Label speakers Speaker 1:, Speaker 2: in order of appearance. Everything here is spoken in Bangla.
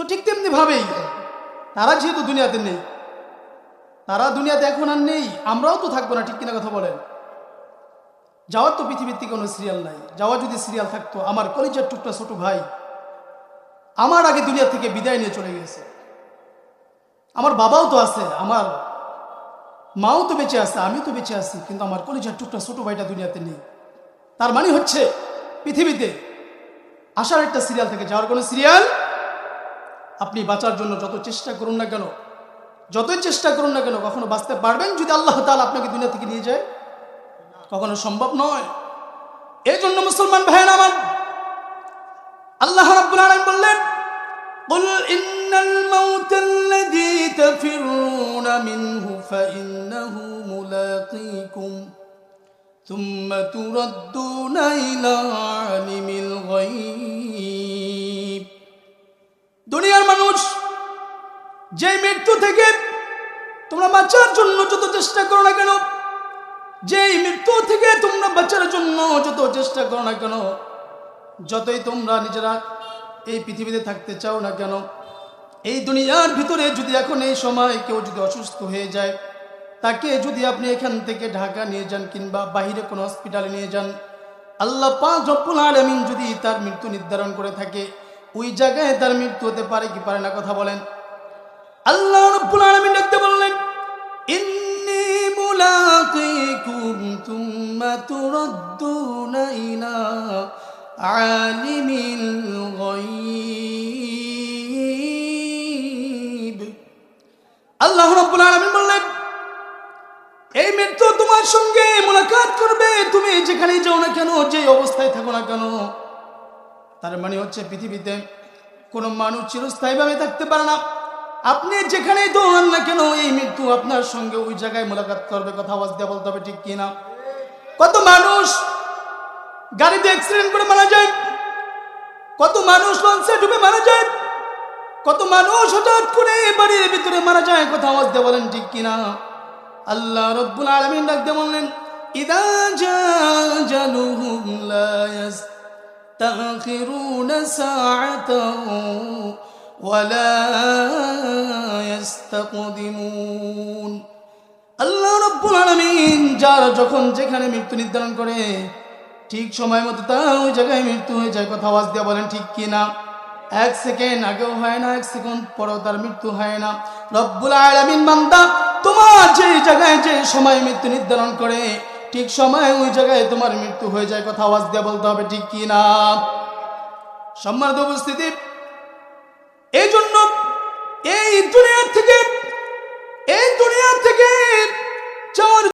Speaker 1: তো ঠিক তেমনি ভাবেই। তারা যেহেতু দুনিয়াতে নেই, তারা দুনিয়াতে এখন আর নেই, আমরাও তো থাকব না, ঠিক কিনা কথা বলেন? যাওয়ার তো পৃথিবীর থেকে কোনো সিরিয়াল নাই। যাওয়ার যদি সিরিয়াল থাকতো, আমার কলিজার টুকটা ছোট ভাই আমার আগে দুনিয়া থেকে বিদায় নিয়ে চলে গেছে। আমার বাবাও তো আছে, আমার মাও তো বেঁচে আছে, আমিও তো বেঁচে আছি, কিন্তু আমার কলিজার টুকটা ছোট ভাইটা দুনিয়াতে নেই। তার মানে হচ্ছে, পৃথিবীতে আসার একটা সিরিয়াল থেকে যাওয়ার কোনো সিরিয়াল আপনি বাঁচার জন্য যত চেষ্টা করুন না কেন যতই চেষ্টা করুন না কেন কখনো বাঁচতে পারবেন যদি আল্লাহ তাআলা আপনাকে দুনিয়া থেকে নিয়ে যায় কখনো সম্ভব নয় এই জন্য মুসলমান ভাইয়ের আমার আল্লাহ রাব্বুল আলামিন বললেন قل إن الموت الذي تفرون منه فإنه ملاقيكم ثم تردون إلى عالم الغيب যে মৃত্যু থেকে তোমরা বাঁচার জন্য যত চেষ্টা করো না কেন, যেই মৃত্যু থেকে তোমরা বাঁচার জন্য যত চেষ্টা করো না কেন, যতই তোমরা নিজেরা এই পৃথিবীতে থাকতে চাও না কেন, এই দুনিয়ার ভিতরে যদি এখন এই সময় কেউ যদি অসুস্থ হয়ে যায়, তাকে যদি আপনি এখান থেকে ঢাকা নিয়ে যান কিংবা বাহিরে কোনো হসপিটালে নিয়ে যান, আল্লাহ পাঁচ রব্বুল আলামিন যদি তার মৃত্যু নির্ধারণ করে থাকে, ওই জায়গায় তার মৃত্যু হতে পারে কি পারে না কথা বলেন। আল্লাহ রব্বুল দেখতে বললেন, ইন্নী মুলাকিকুম তুম্মা তুরাদ্দুনা ইলা আলিমিল গায়ব. আল্লাহ রাব্বুল বললেন, এই মৃত্যু তোমার সঙ্গে মোলাকাত করবে, তুমি যেখানে যাও না কেন যে অবস্থায় থাকো না কেন? তার মানে হচ্ছে পৃথিবীতে কোনো মানুষ চিরস্থায়ীভাবে থাকতে পারে না। আপনি যেখানেই দৌড়ান না কেন, এই মৃত্যু আপনার সঙ্গে ওই জায়গায় মোলাকাত করবে, কথা আওয়াজ দিয়ে বলতে হবে ঠিক কিনা? কত মানুষ গাড়িতে অ্যাক্সিডেন্ট করে মারা যায়? কত মানুষ লঞ্চে ডুবে মারা যায়? কত মানুষ হঠাৎ করে বাড়ির ভিতরে মারা যায়, কথা আওয়াজ দিয়ে বলেন ঠিক কিনা? আল্লাহ রব্বুল আলমিন ডাকতে বললেন, ইদা জালুহুম লা ইয়াস্তাখিরুনা সাআতাও ولا يستقدمون আল্লাহ রব্বুল আলামিন যার যখন যেখানে মৃত্যু নির্ধারণ করে ঠিক সময় মতো তার ওই জায়গায় মৃত্যু হয়ে যায় কথা আওয়াজ দিয়ে বলেন ঠিক কি না এক সেকেন্ড আগেও হয় না এক সেকেন্ড পরেও তার মৃত্যু হয় না রব্বুল আলামিন বান্দা তোমার যে জায়গায় যে সময় মৃত্যু নির্ধারণ করে ঠিক সময় ওই জায়গায় তোমার মৃত্যু হয়ে যায় কথা আওয়াজ দিয়ে বলতে হবে ঠিক কি না সম্মানিত উপস্থিতি এই জন্য এই দুনিয়ার থেকে এই দুনিয়ার থেকে যাওয়ার